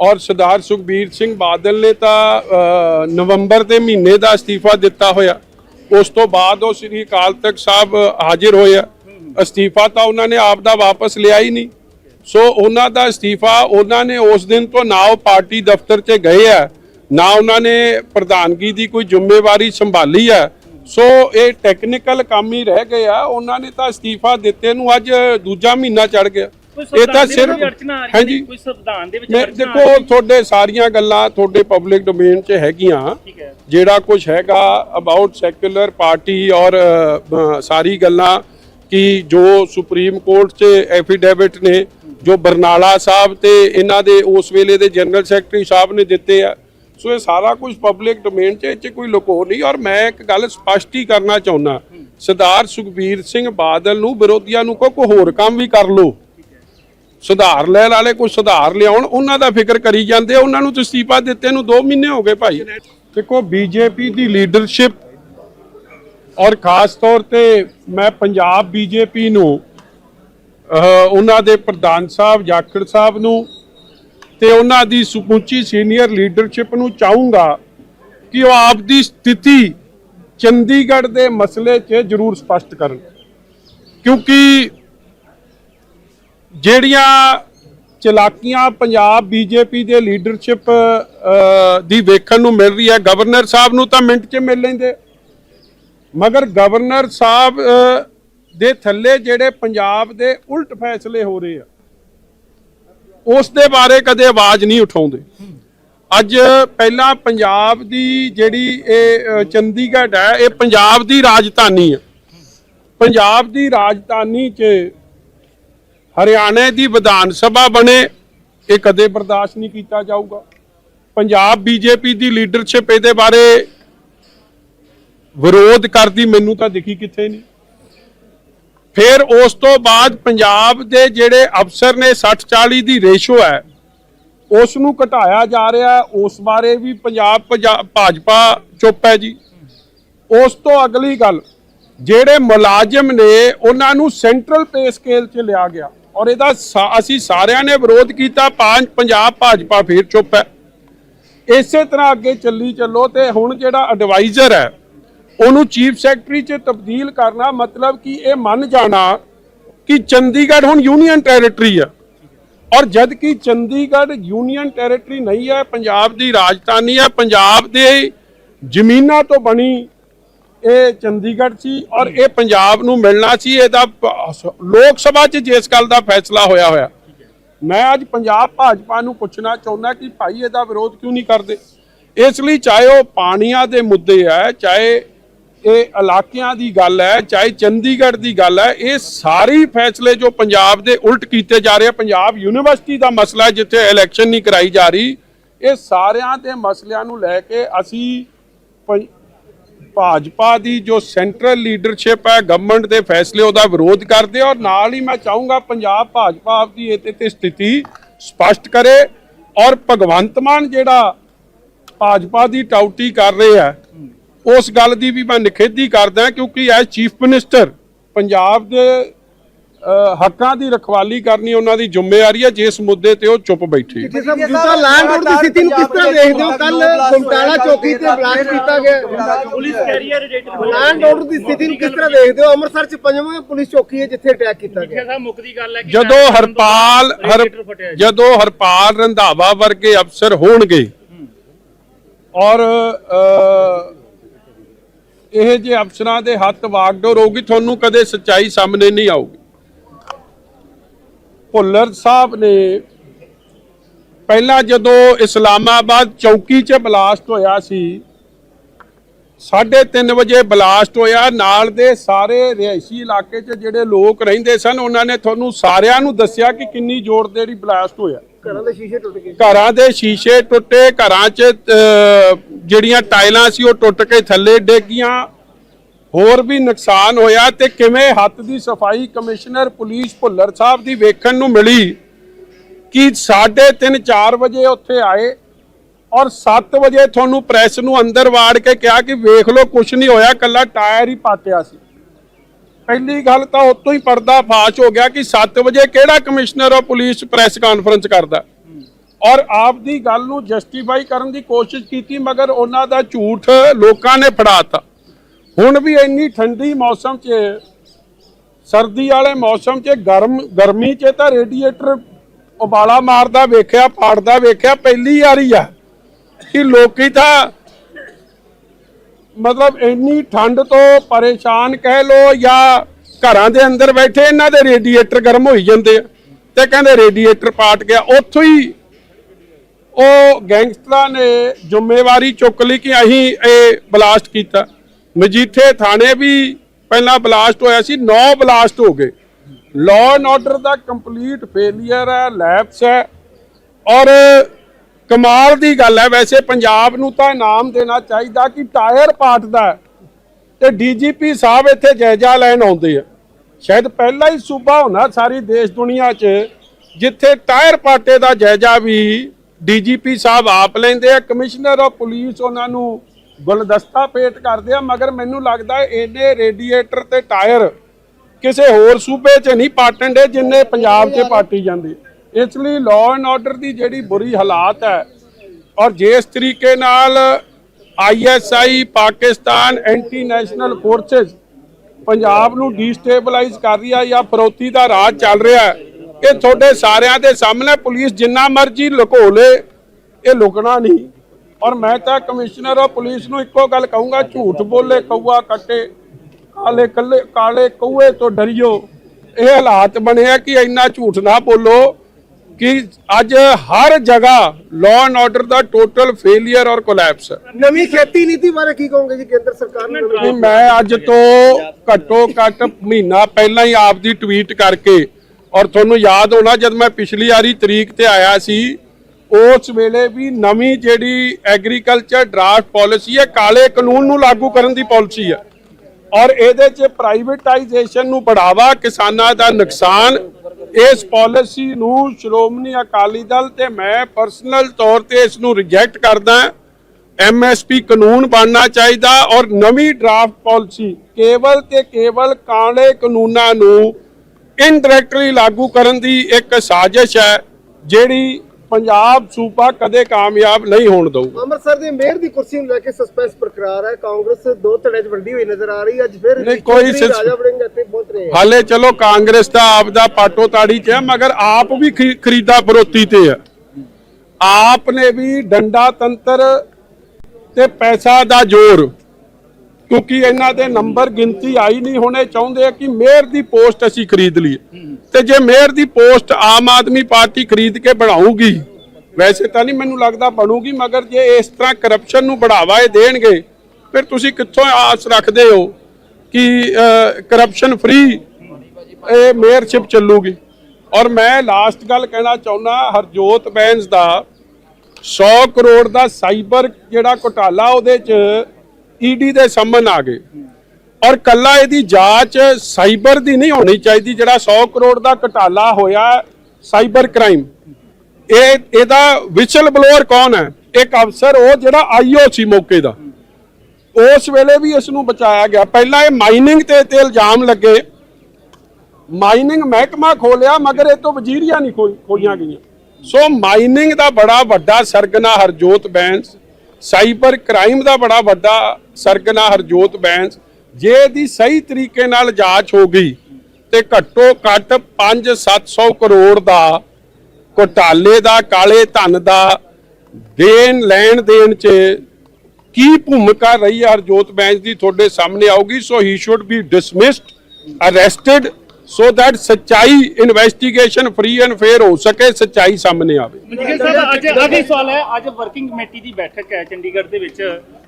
ਔਰ ਸਰਦਾਰ ਸੁਖਬੀਰ ਸਿੰਘ ਬਾਦਲ ਨੇ ਤਾਂ ਨਵੰਬਰ ਦੇ ਮਹੀਨੇ ਦਾ ਅਸਤੀਫਾ ਦਿੱਤਾ ਹੋਇਆ। ਉਸ ਤੋਂ ਬਾਅਦ ਉਹ ਸ੍ਰੀ ਅਕਾਲ ਤਖਤ ਸਾਹਿਬ ਹਾਜ਼ਰ ਹੋਇਆ ਅਸਤੀਫਾ ਤਾਂ ਉਹਨਾਂ ਨੇ ਆਪ ਦਾ ਵਾਪਸ ਲਿਆ ਹੀ ਨਹੀਂ। ਸੋ ਉਹਨਾਂ ਦਾ ਅਸਤੀਫਾ ਉਹਨਾਂ ਨੇ ਉਸ ਦਿਨ ਤੋਂ ਨਾ ਉਹ ਪਾਰਟੀ ਦਫ਼ਤਰ 'ਚ ਗਏ ਆ, ਨਾ ਉਹਨਾਂ ਨੇ ਪ੍ਰਧਾਨਗੀ ਦੀ ਕੋਈ ਜ਼ਿੰਮੇਵਾਰੀ ਸੰਭਾਲੀ ਆ। ਸੋ ਇਹ ਟੈਕਨੀਕਲ ਕੰਮ ਹੀ ਰਹਿ ਗਏ ਆ। ਉਹਨਾਂ ਨੇ ਤਾਂ ਅਸਤੀਫਾ ਦਿੱਤੇ ਨੂੰ ਅੱਜ ਦੂਜਾ ਮਹੀਨਾ ਚੜ ਗਿਆ। ਇਹ ਤਾਂ ਸਿਰਫ ਹਾਂਜੀ। ਕੋਈ ਸੰਵਿਧਾਨ ਦੇ ਵਿੱਚ ਮੈਂ ਦੇਖੋ ਤੁਹਾਡੇ ਸਾਰੀਆਂ ਗੱਲਾਂ ਤੁਹਾਡੇ ਪਬਲਿਕ ਡੋਮੇਨ 'ਚ ਹੈਗੀਆਂ। ਜਿਹੜਾ ਕੁਝ ਹੈਗਾ ਅਬਾਊਟ ਸੈਕੂਲਰ ਪਾਰਟੀ ਔਰ ਸਾਰੀ ਗੱਲਾਂ ਕਿ ਜੋ ਸੁਪਰੀਮ ਕੋਰਟ 'ਚ ਐਫੀਡੇਵਿਟ ਨੇ ਜੋ ਬਰਨਾਲਾ ਸਾਹਿਬ ਤੇ ਇਹਨਾਂ ਦੇ ਉਸ ਵੇਲੇ ਦੇ ਜਨਰਲ ਸੈਕਟਰੀ ਸਾਹਿਬ ਨੇ ਦਿੱਤੇ ਆ। ਸੋ ਇਹ ਸਾਰਾ ਕੁਝ ਪਬਲਿਕ ਡੋਮੇਨ 'ਚ ਇਹ 'ਚ ਕੋਈ ਲੁਕੋ ਨਹੀਂ। ਔਰ ਮੈਂ ਇੱਕ ਗੱਲ ਸਪਸ਼ਟ ਹੀ ਕਰਨਾ ਚਾਹੁੰਦਾ ਸਰਦਾਰ ਸੁਖਬੀਰ ਸਿੰਘ ਬਾਦਲ ਨੂੰ ਵਿਰੋਧੀਆਂ ਨੂੰ ਕੋਈ ਹੋਰ ਕੰਮ ਵੀ ਕਰ ਲਓ। ਸੁਧਾਰ ਲੈਣ ਵਾਲੇ ਕੋਈ ਸੁਧਾਰ ਲਿਆਉਣ ਉਹਨਾਂ ਦਾ ਫਿਕਰ ਕਰੀ ਜਾਂਦੇ ਆ, ਉਹਨਾਂ ਨੂੰ ਤਾਂ ਅਸਤੀਫਾ ਦਿੱਤੇ ਨੂੰ 2 ਮਹੀਨੇ ਹੋ ਗਏ ਭਾਈ। ਦੇਖੋ ਬੀਜੇਪੀ ਦੀ ਲੀਡਰਸ਼ਿਪ ਔਰ ਖਾਸ ਤੌਰ ਤੇ ਮੈਂ ਪੰਜਾਬ ਬੀਜੇਪੀ ਨੂੰ ਉਹਨਾਂ ਦੇ ਪ੍ਰਧਾਨ ਸਾਹਿਬ ਜਾਖੜ ਸਾਹਿਬ ਨੂੰ ਤੇ ਉਹਨਾਂ ਦੀ ਸਮੁੱਚੀ ਸੀਨੀਅਰ ਲੀਡਰਸ਼ਿਪ ਨੂੰ ਚਾਹੂੰਗਾ ਕਿ ਉਹ ਆਪ ਦੀ ਸਥਿਤੀ ਚੰਡੀਗੜ੍ਹ ਦੇ ਮਸਲੇ 'ਚ ਜ਼ਰੂਰ ਸਪਸ਼ਟ ਕਰਨ। ਕਿਉਂਕਿ ਜਿਹੜੀਆਂ ਚਲਾਕੀਆਂ ਪੰਜਾਬ ਬੀਜੇਪੀ ਦੇ ਲੀਡਰਸ਼ਿਪ ਦੀ ਵੇਖਣ ਨੂੰ ਮਿਲ ਰਹੀ ਹੈ, ਗਵਰਨਰ ਸਾਹਿਬ ਨੂੰ ਤਾਂ ਮਿੰਟ 'ਚ ਮਿਲ ਲੈਂਦੇ। ਮਗਰ ਗਵਰਨਰ ਸਾਹਿਬ ਦੇ ਥੱਲੇ ਜਿਹੜੇ ਪੰਜਾਬ ਦੇ ਉਲਟ ਫੈਸਲੇ ਹੋ ਰਹੇ ਆ, ਉਸ ਦੇ ਬਾਰੇ ਕਦੇ ਆਵਾਜ਼ ਨਹੀਂ ਉਠਾਉਂਦੇ। ਅੱਜ ਪਹਿਲਾਂ ਪੰਜਾਬ ਦੀ ਜਿਹੜੀ ਇਹ ਚੰਡੀਗੜ੍ਹ ਹੈ, ਇਹ ਪੰਜਾਬ ਦੀ ਰਾਜਧਾਨੀ ਹੈ ਪੰਜਾਬ ਦੀ ਰਾਜਧਾਨੀ 'ਚ ਹਰਿਆਣੇ ਦੀ ਵਿਧਾਨ ਸਭਾ ਬਣੇ, ਇਹ ਕਦੇ ਬਰਦਾਸ਼ਤ ਨਹੀਂ ਕੀਤਾ ਜਾਊਗਾ। ਪੰਜਾਬ ਬੀਜੇਪੀ ਦੀ ਲੀਡਰਸ਼ਿਪ ਇਹਦੇ ਬਾਰੇ ਵਿਰੋਧ ਕਰਦੀ, ਮੈਨੂੰ ਤਾਂ ਦਿਖੀ ਕਿੱਥੇ ਨਹੀਂ। ਫਿਰ ਉਸ ਤੋਂ ਬਾਅਦ ਪੰਜਾਬ ਦੇ ਜਿਹੜੇ ਅਫਸਰ ਨੇ 60 40 ਦੀ ਰੇਸ਼ੋ ਹੈ, ਉਸ ਨੂੰ ਘਟਾਇਆ ਜਾ ਰਿਹਾ ਉਸ ਬਾਰੇ ਵੀ ਪੰਜਾਬ ਪੰਜਾ- ਭਾਜਪਾ ਚੁੱਪ ਹੈ ਜੀ। ਉਸ ਤੋਂ ਅਗਲੀ ਗੱਲ, ਜਿਹੜੇ ਮੁਲਾਜ਼ਮ ਨੇ, ਉਹਨਾਂ ਨੂੰ ਸੈਂਟਰਲ ਪੇ ਸਕੇਲ 'ਚ ਲਿਆ ਗਿਆ। ਔਰ ਇਹਦਾ ਸਾ- ਅਸੀਂ ਸਾਰਿਆਂ ਨੇ ਵਿਰੋਧ ਕੀਤਾ ਪੰਜ ਪੰਜਾਬ ਭਾਜਪਾ ਫੇਰ ਚੁੱਪ ਹੈ। ਇਸੇ ਤਰ੍ਹਾਂ ਅੱਗੇ ਚੱਲੀ ਚੱਲੋ ਤੇ ਹੁਣ ਜਿਹੜਾ ਐਡਵਾਈਜ਼ਰ ਹੈ, ਉਹਨੂੰ ਚੀਫ ਸੈਕਟਰੀ 'ਚ ਤਬਦੀਲ ਕਰਨਾ ਮਤਲਬ ਕਿ ਇਹ ਮੰਨ ਜਾਣਾ ਕਿ ਚੰਡੀਗੜ੍ਹ ਹੁਣ ਯੂਨੀਅਨ ਟੈਰੀਟਰੀ ਹੈ ਔਰ ਜਦ ਕਿ ਚੰਡੀਗੜ੍ਹ ਯੂਨੀਅਨ ਟੈਰੀਟਰੀ ਨਹੀਂ ਹੈ, ਪੰਜਾਬ ਦੀ ਰਾਜਧਾਨੀ ਹੈ, ਪੰਜਾਬ ਦੇ ਜ਼ਮੀਨਾਂ ਤੋਂ ਬਣੀ ਇਹ ਚੰਡੀਗੜ੍ਹ ਸੀ ਔਰ ਇਹ ਪੰਜਾਬ ਨੂੰ ਮਿਲਣਾ ਸੀ, ਇਹਦਾ ਲੋਕ ਸਭਾ 'ਚ ਜਿਸ ਗੱਲ ਦਾ ਫੈਸਲਾ ਹੋਇਆ ਹੋਇਆ। ਮੈਂ ਅੱਜ ਪੰਜਾਬ ਭਾਜਪਾ ਨੂੰ ਪੁੱਛਣਾ ਚਾਹੁੰਦਾ ਕਿ ਭਾਈ ਇਹਦਾ ਵਿਰੋਧ ਕਿਉਂ ਨਹੀਂ ਕਰਦੇ? ਇਸ ਲਈ ਚਾਹੇ ਉਹ ਪਾਣੀਆਂ ਦੇ ਮੁੱਦੇ ਹੈ, ਚਾਹੇ ਇਹ ਇਲਾਕਿਆਂ ਦੀ ਗੱਲ ਹੈ, ਚਾਹੇ ਚੰਡੀਗੜ੍ਹ ਦੀ ਗੱਲ ਹੈ, ਇਹ ਸਾਰੇ ਫੈਸਲੇ ਜੋ ਪੰਜਾਬ ਦੇ ਉਲਟ ਕੀਤੇ ਜਾ ਰਹੇ ਆ, ਪੰਜਾਬ ਯੂਨੀਵਰਸਿਟੀ ਦਾ ਮਸਲਾ ਜਿੱਥੇ ਇਲੈਕਸ਼ਨ ਨਹੀਂ ਕਰਾਈ ਜਾ ਰਹੀ, ਇਹ ਸਾਰਿਆਂ ਦੇ ਮਸਲਿਆਂ ਨੂੰ ਲੈ ਕੇ ਅਸੀਂ ਪੰ- ਭਾਜਪਾ ਦੀ ਜੋ ਸੈਂਟਰਲ ਲੀਡਰਸ਼ਿਪ ਹੈ ਗਵਰਨਮੈਂਟ ਦੇ ਫੈਸਲੇ, ਉਹਦਾ ਵਿਰੋਧ ਕਰਦੇ ਔਰ ਨਾਲ ਹੀ ਮੈਂ ਚਾਹੂੰਗਾ ਪੰਜਾਬ ਭਾਜਪਾ ਆਪਦੀ ਇਹਦੇ ਤੇ ਸਥਿਤੀ ਸਪਸ਼ਟ ਕਰੇ। ਔਰ ਭਗਵੰਤ ਮਾਨ ਜਿਹੜਾ ਭਾਜਪਾ ਦੀ ਟਾਊਟੀ ਕਰ ਰਹੇ ਹੈ ਉਸ ਗੱਲ ਦੀ ਵੀ ਮੈਂ ਨਿਖੇਧੀ ਕਰਦਾ, ਕਿਉਂਕਿ ਐਜ਼ ਚੀਫ ਮਿਨਿਸਟਰ ਪੰਜਾਬ ਦੇ ਹੱਕਾਂ ਦੀ ਰਖਵਾਲੀ ਕਰਨੀ ਉਹਨਾਂ ਦੀ ਜ਼ਿੰਮੇਵਾਰੀ ਹੈ ਜਿਸ ਮੁੱਦੇ ਤੇ ਉਹ ਚੁੱਪ ਬੈਠੇ। ਜੀ ਸਾਹਿਬ ਦੂਜਾ ਲੈਂਡ ਰੋਡ ਦੀ ਸਥਿਤੀ ਨੂੰ ਕਿਸ ਤਰ੍ਹਾਂ ਦੇਖਦੇ ਹੋ? ਕੱਲ ਗੁਮਟਾਲਾ ਚੌਕੀ ਤੇ ਬਲਾਸਟ ਕੀਤਾ ਗਿਆ। ਪੁਲਿਸ ਕੈਰੀਅਰ ਰੇਟਡ ਲੈਂਡ ਰੋਡ ਦੀ ਸਥਿਤੀ ਨੂੰ ਕਿਸ ਤਰ੍ਹਾਂ ਦੇਖਦੇ ਹੋ? ਅੰਮ੍ਰਿਤਸਰ ਚ ਪੰਜਵਾਂ ਪੁਲਿਸ ਚੌਕੀ ਹੈ ਜਿੱਥੇ ਅਟੈਕ ਕੀਤਾ ਗਿਆ। ਸਾਹਿਬ ਮੁੱਕਦੀ ਗੱਲ ਹੈ ਕਿ ਜਦੋਂ ਹਰਪਾਲ। ਜਦੋਂ ਹਰਪਾਲ ਰੰਧਾਵਾ ਵਰਗੇ ਅਫਸਰ ਹੋਣਗੇ ਔਰ ਇਹ ਜੇ ਅਫਸਰਾਂ ਦੇ ਹੱਥ ਵਾਗਡੋਰ ਹੋਊਗੀ ਤੁਹਾਨੂੰ ਕਦੇ ਸੱਚਾਈ ਸਾਹਮਣੇ ਨਹੀਂ ਆਊਗੀ। ਭੁੱਲਰ ਸਾਹਿਬ ਨੇ ਪਹਿਲਾਂ ਜਦੋਂ ਇਸਲਾਮਾਬਾਦ ਚੌਕੀ 'ਚ ਬਲਾਸਟ ਹੋਇਆ ਸੀ 3:30 ਵਜੇ ਬਲਾਸਟ ਹੋਇਆ। ਨਾਲ ਦੇ ਸਾਰੇ ਰਿਹਾਇਸ਼ੀ ਇਲਾਕੇ 'ਚ ਜਿਹੜੇ ਲੋਕ ਰਹਿੰਦੇ ਸਨ ਉਹਨਾਂ ਨੇ ਤੁਹਾਨੂੰ ਸਾਰਿਆਂ ਨੂੰ ਦੱਸਿਆ ਕਿ ਕਿੰਨੀ ਜ਼ੋਰ ਦੇਰੀ ਬਲਾਸਟ ਹੋਇਆ। ਘਰਾਂ ਦੇ ਸ਼ੀਸ਼ੇ ਟੁੱਟ ਗਏ। ਘਰਾਂ ਦੇ ਸ਼ੀਸ਼ੇ ਟੁੱਟੇ ਘਰਾਂ 'ਚ ਜਿਹੜੀਆਂ ਟਾਈਲਾਂ ਸੀ ਉਹ ਟੁੱਟ ਕੇ ਥੱਲੇ ਡੇਗੀਆਂ ਹੋਰ ਵੀ ਨੁਕਸਾਨ ਹੋਇਆ ਤੇ ਕਿਵੇਂ ਹੱਥ ਦੀ ਸਫ਼ਾਈ ਕਮਿਸ਼ਨਰ ਪੁਲਿਸ ਭੁੱਲਰ ਸਾਹਿਬ ਦੀ ਵੇਖਣ ਨੂੰ ਮਿਲੀ ਕਿ 3:30 4 ਵਜੇ ਉੱਥੇ ਆਏ ਔਰ 7 ਵਜੇ ਤੁਹਾਨੂੰ ਪ੍ਰੈਸ ਨੂੰ ਅੰਦਰ ਵਾੜ ਕੇ ਕਿਹਾ ਕਿ ਵੇਖ ਲਓ ਕੁਝ ਨਹੀਂ ਹੋਇਆ ਕੱਲਾ ਟਾਇਰ ਹੀ ਪਾਟਿਆ ਸੀ। ਪਹਿਲੀ ਗੱਲ ਤਾਂ ਉਤੋਂ ਹੀ ਪਰਦਾ ਫਾਸ਼ ਹੋ ਗਿਆ ਕਿ 7 ਵਜੇ ਕਿਹੜਾ ਕਮਿਸ਼ਨਰ ਉਹ ਪੁਲਿਸ ਪ੍ਰੈਸ ਕਾਨਫਰੰਸ ਕਰਦਾ। ਔਰ ਆਪ ਦੀ ਗੱਲ ਨੂੰ ਜਸਟੀਫਾਈ ਕਰਨ ਦੀ ਕੋਸ਼ਿਸ਼ ਕੀਤੀ, ਮਗਰ ਉਹਨਾਂ ਦਾ ਝੂਠ ਲੋਕਾਂ ਨੇ ਫੜਾਤਾ। ਹੁਣ ਵੀ ਇੰਨੀ ਠੰਡੀ ਮੌਸਮ 'ਚ, ਸਰਦੀ ਵਾਲੇ ਮੌਸਮ 'ਚ, ਗਰਮ, ਗਰਮੀ 'ਚ ਤਾਂ ਰੇਡੀਏਟਰ ਉਬਾਲਾ ਮਾਰਦਾ ਵੇਖਿਆ, ਪਾੜਦਾ ਵੇਖਿਆ, ਪਹਿਲੀ ਵਾਰੀ ਆ ਕਿ ਲੋਕੀ ਤਾਂ ਮਤਲਬ ਇੰਨੀ ਠੰਡ ਤੋਂ ਪਰੇਸ਼ਾਨ ਕਹਿ ਲੋ ਜਾਂ ਘਰਾਂ ਦੇ ਅੰਦਰ ਬੈਠੇ ਇਹਨਾਂ ਦੇ ਰੇਡੀਏਟਰ ਗਰਮ ਹੋਈ ਜਾਂਦੇ ਆ ਤੇ ਕਹਿੰਦੇ ਰੇਡੀਏਟਰ ਪਾਟ ਗਿਆ। ਉੱਥੋਂ ਹੀ ਉਹ ਗੈਂਗਸਟਰਾਂ ਨੇ ਜ਼ਿੰਮੇਵਾਰੀ ਚੁੱਕ ਲਈ ਕਿ ਅਸੀਂ ਇਹ ਬਲਾਸਟ ਕੀਤਾ। ਮਜੀਠੇ ਥਾਣੇ ਵੀ ਪਹਿਲਾਂ ਬਲਾਸਟ ਹੋਇਆ ਸੀ 9 ਬਲਾਸਟ ਹੋ ਗਏ। ਲਾਅ ਐਂਡ ਆਰਡਰ ਦਾ ਕੰਪਲੀਟ ਫੇਲਿਅਰ ਹੈ ਲੈਪਸ ਹੈ। ਔਰ ਕਮਾਲ ਦੀ ਗੱਲ ਹੈ, ਵੈਸੇ ਪੰਜਾਬ ਨੂੰ ਤਾਂ ਇਨਾਮ ਦੇਣਾ ਚਾਹੀਦਾ ਕਿ ਟਾਇਰ ਪਾਟਦਾ ਹੈ। ਤੇ ਡੀਜੀਪੀ ਸਾਹਿਬ ਇੱਥੇ ਜਾਇਜ਼ਾ ਲੈਣ ਆਉਂਦੇ ਆ। ਸ਼ਾਇਦ ਪਹਿਲਾ ਹੀ ਸੂਬਾ ਹੋਣਾ ਸਾਰੀ ਦੇਸ਼ ਦੁਨੀਆ 'ਚ, ਜਿੱਥੇ ਟਾਇਰ ਪਾਟੇ ਦਾ ਜਾਇਜ਼ਾ ਵੀ ਡੀਜੀਪੀ ਸਾਹਿਬ ਆਪ ਲੈਂਦੇ ਆ, ਕਮਿਸ਼ਨਰ ਆਫ ਪੁਲਿਸ ਉਹਨਾਂ ਨੂੰ ਗੁਲਦਸਤਾ ਭੇਟ ਕਰਦੇ ਆ, ਮਗਰ ਮੈਨੂੰ ਲੱਗਦਾ ਹੈ ਇਹਨੇ ਰੇਡੀਏਟਰ ਤੇ ਟਾਇਰ ਕਿਸੇ ਹੋਰ ਸੂਬੇ 'ਚ ਨਹੀਂ ਪਾਟਣ ਦੇ, ਜਿੰਨੇ ਪੰਜਾਬ 'ਚ ਪਾਟੀ ਜਾਂਦੀ ਇਸ ਲਈ ਲਾਅ ਐਂਡ ਆਰਡਰ ਦੀ ਜਿਹੜੀ ਬੁਰੀ ਹਾਲਾਤ ਹੈ ਔਰ ਜਿਸ ਤਰੀਕੇ ਨਾਲ ISI Pakistan anti national forces Punjab ਨੂੰ ਡੀਸਟੇਬਲਾਈਜ਼ ਕਰ ਰਹੀ ਆ ਜਾਂ ਫਰੋਤੀ ਦਾ ਰਾਜ ਚੱਲ ਰਿਹਾ ਹੈ, ਇਹ ਤੁਹਾਡੇ ਸਾਰਿਆਂ ਦੇ ਸਾਹਮਣੇ ਪੁਲਿਸ ਜਿੰਨਾ ਮਰਜ਼ੀ ਲੁਕੋ ਲੇ ਇਹ ਲੁਕਣਾ ਨਹੀਂ। ਔਰ ਮੈਂ ਤਾਂ ਕਮਿਸ਼ਨਰ ਆਫ ਪੁਲਿਸ ਨੂੰ ਇੱਕੋ ਗੱਲ ਕਹੂੰਗਾ ਝੂਠ ਬੋਲੇ ਕਊਆ ਕੱਟੇ ਕਾਲੇ ਕੱਲੇ ਕਾਲੇ ਕਊਏ ਤੋਂ ਡਰਿਓ। ਇਹ ਹਾਲਾਤ ਬਣਿਆ ਕਿ ਇੰਨਾ ਝੂਠ ਨਾ ਬੋਲੋ ਕਿ ਅੱਜ ਹਰ ਜਗ੍ਹਾ ਲਾਅ ਐਂਡ ਆਰਡਰ ਦਾ ਟੋਟਲ ਫੇਲਿਅਰ ਔਰ ਕੋਲੈਪਸ ਹੈ। ਨਵੀਂ ਖੇਤੀ ਨੀਤੀ ਬਾਰੇ ਕੀ ਕਹੋਗੇ ਜੀ ਕੇਂਦਰ ਸਰਕਾਰ ਨੇ? ਮੈਂ ਅੱਜ ਤੋਂ ਘੱਟੋ ਘੱਟ ਮਹੀਨਾ ਪਹਿਲਾਂ ਹੀ ਆਪ ਦੀ ਟਵੀਟ ਕਰਕੇ ਔਰ ਤੁਹਾਨੂੰ ਯਾਦ ਹੋਣਾ ਜਦ ਮੈਂ ਪਿਛਲੀ ਵਾਰੀ ਤਰੀਕ ਤੇ ਆਇਆ ਸੀ ਉਸ ਵੇਲੇ ਵੀ ਨਵੀਂ ਜਿਹੜੀ ਐਗਰੀਕਲਚਰ ਡਰਾਫਟ ਪਾਲਿਸੀ ਹੈ, ਕਾਲੇ ਕਾਨੂੰਨ ਨੂੰ ਲਾਗੂ ਕਰਨ ਦੀ ਪਾਲਿਸੀ ਹੈ। ਔਰ ਇਹਦੇ 'ਚ ਪ੍ਰਾਈਵੇਟਾਈਜੇਸ਼ਨ ਨੂੰ ਬੜਾਵਾ, ਕਿਸਾਨਾਂ ਦਾ ਨੁਕਸਾਨ, ਇਸ ਪਾਲਿਸੀ ਨੂੰ ਸ਼੍ਰੋਮਣੀ ਅਕਾਲੀ ਦਲ ਤੇ ਮੈਂ ਪਰਸਨਲ ਤੌਰ ਤੇ ਇਸ ਨੂੰ ਰਿਜੈਕਟ ਕਰਦਾ ਐਮਐਸਪੀ ਕਾਨੂੰਨ ਬਣਨਾ ਚਾਹੀਦਾ ਔਰ ਨਵੀਂ ਡਰਾਫਟ ਪਾਲਿਸੀ ਕੇਵਲ ਤੇ ਕੇਵਲ ਕਾਲੇ ਕਾਨੂੰਨਾਂ ਨੂੰ ਇਨਡਾਇਰੈਕਟਲੀ ਲਾਗੂ ਕਰਨ ਦੀ ਇੱਕ ਸਾਜ਼ਿਸ਼ ਹੈ, ਜਿਹੜੀ ਪੰਜਾਬ ਸੂਬਾ ਕਦੇ ਕਾਮਯਾਬ ਨਹੀਂ ਹੋਣ ਦਊਗਾ। ਅੰਮ੍ਰਿਤਸਰ ਦੇ ਮੇਅਰ ਦੀ ਕੁਰਸੀ ਨੂੰ ਲੈ ਕੇ ਸਸਪੈਂਸ ਬਰਕਰਾਰ ਹੈ। ਕਾਂਗਰਸ ਦੋ ਧੜਿਆਂ 'ਚ ਵੰਡੀ ਹੋਈ ਨਜ਼ਰ ਆ ਰਹੀ ਹੈ। ਅੱਜ ਫਿਰ ਨਹੀਂ, ਕੋਈ ਰਾਜਾ ਵੜਿੰਗ ਇੱਥੇ ਪਹੁੰਚ ਰਹੇ ਹੈ। ਹਾਲੇ ਚਲੋ ਕਾਂਗਰਸ ਦਾ ਆਪ ਦਾ ਪਾਟੋ ਤਾੜੀ ਚ ਹੈ ਮਗਰ ਆਪ ਵੀ ਖਰੀ- ਖਰੀਦਾ ਫਰੋਤੀ ਤੇ ਹੈ। ਆਪ ਨੇ ਵੀ ਡੰਡਾ ਤੰਤਰ ਤੇ ਪੈਸਾ ਦਾ ਜ਼ੋਰ ਕਿਉਂਕਿ ਇਹਨਾਂ ਦੇ ਨੰਬਰ ਗਿਣਤੀ ਆਈ ਨਹੀਂ, ਹੋਣੇ ਚਾਹੁੰਦੇ ਕਿ ਮੇਅਰ ਦੀ ਪੋਸਟ ਅਸੀਂ ਖਰੀਦ ਲਈਏ। ਤੇ ਜੇ ਮੇਅਰ ਦੀ ਪੋਸਟ ਆਮ ਆਦਮੀ ਪਾਰਟੀ ਖਰੀਦ ਕੇ ਬਣਾਊਗੀ, ਵੈਸੇ ਤਾਂ ਨਹੀਂ ਮੈਨੂੰ ਲੱਗਦਾ ਬਣੂਗੀ, ਮਗਰ ਜੇ ਇਸ ਤਰ੍ਹਾਂ ਕਰਪਸ਼ਨ ਨੂੰ ਬੜਾਵਾ ਇਹ ਦੇਣਗੇ, ਫਿਰ ਤੁਸੀਂ ਕਿੱਥੋਂ ਆਸ ਰੱਖਦੇ ਹੋ ਕਿ ਕਰਪਸ਼ਨ ਫ੍ਰੀ ਇਹ ਮੇਅਰਸ਼ਿਪ ਚੱਲੂਗੀ? ਔਰ ਮੈਂ ਲਾਸਟ ਗੱਲ ਕਹਿਣਾ ਚਾਹੁੰਦਾ, ਹਰਜੋਤ ਬੈਂਸ ਦਾ 100 ਕਰੋੜ ਦਾ ਸਾਈਬਰ ਜਿਹੜਾ ਘੁਟਾਲਾ ਉਹਦੇ ਚ ਈਡੀ ਦੇ ਸੰਮਨ ਆ ਗਏ। ਔਰ ਕੱਲਾ ਇਹਦੀ ਜਾਂਚ ਸਾਈਬਰ ਦੀ ਨਹੀਂ ਹੋਣੀ ਚਾਹੀਦੀ, ਜਿਹੜਾ 100 ਕਰੋੜ ਦਾ ਘੁਟਾਲਾ ਹੋਇਆ ਸਾਈਬਰ ਕ੍ਰਾਈਮ। ਇਹ, ਇਹਦਾ ਵਿਸ਼ਲ ਬਲੋਅਰ ਕੌਣ ਹੈ? ਇੱਕ ਅਫਸਰ, ਉਹ ਜਿਹੜਾ ਆਈਓ ਸੀ ਮੌਕੇ ਦਾ। ਉਸ ਵੇਲੇ ਵੀ ਇਸ ਨੂੰ ਬਚਾਇਆ ਗਿਆ। ਪਹਿਲਾਂ ਇਹ ਮਾਈਨਿੰਗ ਤੇ ਤੇ ਇਲਜ਼ਾਮ ਲੱਗੇ। ਮਾਈਨਿੰਗ ਮਹਿਕਮਾ ਖੋਲਿਆ, ਮਗਰ ਇਹ ਤੋਂ ਵਜ਼ੀਰੀਆਂ ਨਹੀਂ ਖੋਈ- ਖੋਈਆਂ ਗਈਆਂ। ਸੋ ਮਾਈਨਿੰਗ ਦਾ ਬੜਾ ਵੱਡਾ ਸਰਗਨਾ ਹਰਜੋਤ ਬੈਂਸ ਸਾਈਬਰ ਕ੍ਰਾਈਮ ਦਾ ਬੜਾ ਵੱਡਾ ਸਰਗਨਾ ਹਰਜੋਤ ਬੈਂਸ, ਜੇ ਇਹਦੀ ਸਹੀ ਤਰੀਕੇ ਨਾਲ ਜਾਂਚ ਹੋ ਗਈ ਤੇ ਘੱਟੋ ਘੱਟ 5-700 ਕਰੋੜ ਦਾ ਘੁਟਾਲੇ ਦਾ, ਕਾਲੇ ਧਨ ਦਾ ਦੇਣ, ਲੈਣ ਦੇਣ ਚ ਕੀ ਭੂਮਿਕਾ ਰਹੀ ਹੈ ਹਰਜੋਤ ਬੈਂਸ ਦੀ? ਤੁਹਾਡੇ ਸਾਹਮਣੇ ਆਊਗੀ, so he should be dismissed arrested so that ਸੱਚਾਈ ਇਨਵੈਸਟੀਗੇਸ਼ਨ ਫ੍ਰੀ ਐਂਡ ਫੇਅਰ ਹੋ ਸਕੇ ਸੱਚਾਈ ਸਾਹਮਣੇ ਆਵੇ। ਮਜੀਠੀਆ ਸਾਹਿਬ ਅੱਜ ਇਹ ਸਵਾਲ ਹੈ ਅੱਜ ਵਰਕਿੰਗ ਕਮੇਟੀ ਦੀ ਬੈਠਕ ਹੈ ਚੰਡੀਗੜ੍ਹ ਦੇ ਵਿੱਚ।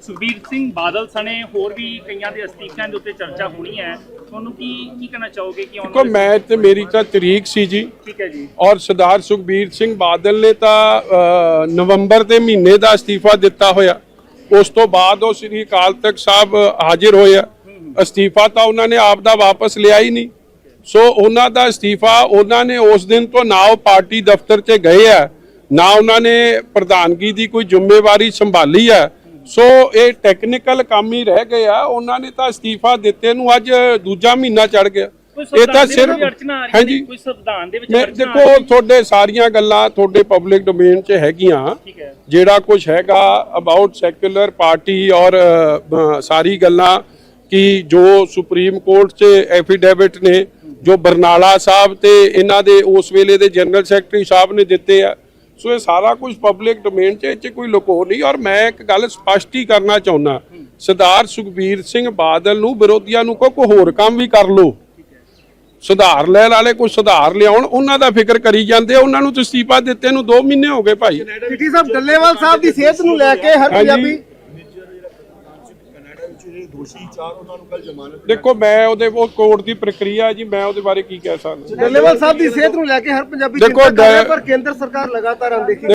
ਸੁਖਬੀਰ ਸਿੰਘ ਬਾਦਲ ਸਣੇ ਹੋਰ ਵੀ ਕਈਆਂ ਦੇ ਅਸਤੀਫਿਆਂ ਦੇ ਉੱਤੇ ਚਰਚਾ ਹੋਣੀ ਹੈ। ਤੁਹਾਨੂੰ ਕੀ ਕੀ ਕਹਿਣਾ ਚਾਹੋਗੇ ਕਿ ਵਾਲੇ ਮੈਂ ਤੇ ਮੇਰੀ ਤਾਂ ਤਰੀਕ ਸੀ ਜੀ। ਠੀਕ ਹੈ ਜੀ। ਔਰ ਸਰਦਾਰ ਸੁਖਬੀਰ ਸਿੰਘ ਬਾਦਲ ਨੇ ਤਾਂ ਨਵੰਬਰ ਦੇ ਮਹੀਨੇ ਦਾ ਅਸਤੀਫਾ ਦਿੱਤਾ ਹੋਇਆ। ਉਸ ਤੋਂ ਬਾਅਦ ਉਹ ਸ੍ਰੀ ਅਕਾਲ ਤਖਤ ਸਾਹਿਬ ਹਾਜ਼ਰ ਹੋਏ ਆ। ਅਸਤੀਫਾ ਤਾਂ ਉਹਨਾਂ ਨੇ ਆਪ ਦਾ ਵਾਪਸ ਲਿਆ ਹੀ ਨਹੀਂ। ਸੋ ਉਹਨਾਂ ਦਾ ਅਸਤੀਫਾ ਉਹਨਾਂ ਨੇ ਉਸ ਦਿਨ ਤੋਂ ਨਾ ਉਹ ਪਾਰਟੀ ਦਫ਼ਤਰ 'ਚ ਗਏ ਆ ਨਾ ਉਹਨਾਂ ਨੇ ਪ੍ਰਧਾਨਗੀ ਦੀ ਕੋਈ ਜ਼ਿੰਮੇਵਾਰੀ ਸੰਭਾਲੀ ਹੈ ਸੋ ਇਹ ਟੈਕਨੀਕਲ ਕੰਮ ਹੀ ਰਹਿ ਗਏ ਆ ਉਹਨਾਂ ਨੇ ਤਾਂ ਅਸਤੀਫਾ ਦਿੱਤੇ ਨੂੰ ਅੱਜ ਦੂਜਾ ਮਹੀਨਾ ਚੜ ਗਿਆ। ਇਹ ਤਾਂ ਸਿਰਫ ਆ ਹਾਂਜੀ। ਕੋਈ ਸੰਵਿਧਾਨ ਦੇ ਵਿੱਚ ਆ ਦੇਖੋ ਤੁਹਾਡੇ ਸਾਰੀਆਂ ਗੱਲਾਂ ਤੁਹਾਡੇ ਪਬਲਿਕ ਡੋਮੇਨ 'ਚ ਹੈਗੀਆਂ। ਜਿਹੜਾ ਕੁਝ ਹੈਗਾ ਅਬਾਊਟ ਸੈਕੂਲਰ ਪਾਰਟੀ ਔਰ ਸਾਰੀ ਗੱਲਾਂ ਕਿ ਜੋ ਸੁਪਰੀਮ ਕੋਰਟ 'ਚ ਐਫੀਡੇਵਿਟ ਨੇ ਜੋ ਬਰਨਾਲਾ ਸਾਹਿਬ ਤੇ ਇਹਨਾਂ ਦੇ ਉਸ ਵੇਲੇ ਦੇ ਜਨਰਲ ਸੈਕਟਰੀ ਸਾਹਿਬ ਨੇ ਦਿੱਤੇ ਆ। ਸੋ ਇਹ ਸਾਰਾ ਕੁਝ ਪਬਲਿਕ ਡੋਮੇਨ 'ਚ ਇਹ 'ਚ ਕੋਈ ਲੁਕੋ ਨਹੀਂ। ਔਰ ਮੈਂ ਇੱਕ ਗੱਲ ਸਪਸ਼ਟ ਹੀ ਕਰਨਾ ਚਾਹੁੰਦਾ ਸਰਦਾਰ ਸੁਖਬੀਰ ਸਿੰਘ ਬਾਦਲ ਨੂੰ ਵਿਰੋਧੀਆਂ ਨੂੰ ਕੋਈ ਹੋਰ ਕੰਮ ਵੀ ਕਰ ਲੋ ਸੁਧਾਰ ਲੈਣ ਵਾਲੇ ਕੋਈ ਸੁਧਾਰ ਲਿਆਉਣ ਉਹਨਾਂ ਦਾ ਫਿਕਰ ਕਰੀ ਜਾਂਦੇ ਆ। ਉਹਨਾਂ ਨੂੰ ਤਸਤੀਫਾ ਦਿੱਤੇ ਨੂੰ 2 ਮਹੀਨੇ ਹੋ ਗਏ ਭਾਈ। ਸਿਟੀ ਸਾਹਿਬ ਡੱਲੇਵਾਲ ਸਾਹਿਬ ਦੀ ਸਿਹਤ ਨੂੰ ਲੈ ਕੇ ਹਰ। ਪੰਜਾਬੀ ਦੋਸ਼ੀ ਚਾਰ ਉਹਨਾਂ ਨੂੰ ਕੱਲ ਜ਼ਮਾਨਤ ਦੇਖੋ ਮੈਂ ਉਹਦੇ ਉਹ ਕੋਰਟ ਦੀ ਪ੍ਰਕਿਰਿਆ ਹੈ ਜੀ ਮੈਂ ਉਹਦੇ ਬਾਰੇ ਕੀ ਕਹਿ ਸਕਦਾ? ਡੱਲੇਵਾਲ ਸਾਹਿਬ ਦੀ ਸਿਹਤ ਨੂੰ ਲੈ ਕੇ ਹਰ ਪੰਜਾਬੀ ਦੇਖੋ, ਚਿੰਤਾ ਕਰ ਰਿਹਾ ਡ- ਪਰ ਕੇਂਦਰ ਸਰਕਾਰ ਲਗਾਤਾਰ ਅਣਦੇਖੀ